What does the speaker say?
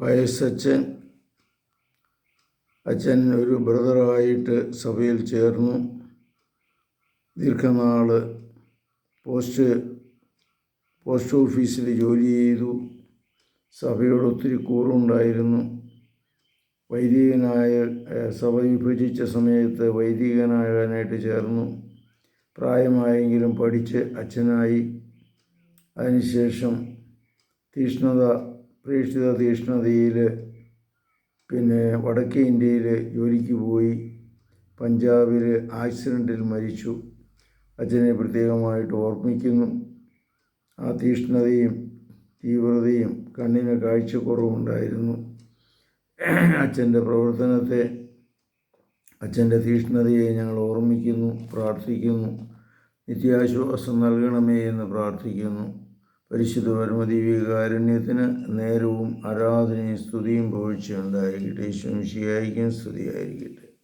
വയസ്സച്ഛൻ അച്ഛൻ ഒരു ബ്രദറായിട്ട് സഭയിൽ ചേർന്നു. ദീർഘനാൾ പോസ്റ്റ് പോസ്റ്റ് ഓഫീസിൽ ജോലി ചെയ്തു. സഭയോട് ഒത്തിരി കൂറുണ്ടായിരുന്നു. വൈദികനായ സഭ വിഭജിച്ച സമയത്ത് വൈദികനാകാനായിട്ട് ചേർന്നു. പ്രായമായെങ്കിലും പഠിച്ച് അച്ഛനായി. അതിനുശേഷം തീഷ്ണത പ്രേക്ഷിത തീഷ്ണതയിൽ പിന്നെ വടക്കേ ഇന്ത്യയിൽ ജോലിക്ക് പോയി. പഞ്ചാബിൽ ആക്സിഡന്റിൽ മരിച്ചു. അച്ഛനെ പ്രത്യേകമായിട്ട് ഓർമ്മിക്കുന്നു. ആ തീഷ്ണതയും തീവ്രതയും കണ്ണിന് കാഴ്ചക്കുറവുണ്ടായിരുന്നു. അച്ഛന്റെ പ്രവർത്തനത്തെ അച്ഛന്റെ തീഷ്ണതയെ ഞങ്ങൾ ഓർമ്മിക്കുന്നു പ്രാർത്ഥിക്കുന്നു. നിത്യാശ്വാസം നൽകണമേ എന്ന് പ്രാർത്ഥിക്കുന്നു. പരിശുദ്ധ പരമദീവികാരുണ്യത്തിന് നേരവും ആരാധനയും സ്തുതിയും ഭവിച്ചുണ്ടായിരിക്കട്ടെ ശംശിയായിരിക്കും സ്തുതിയായിരിക്കട്ടെ.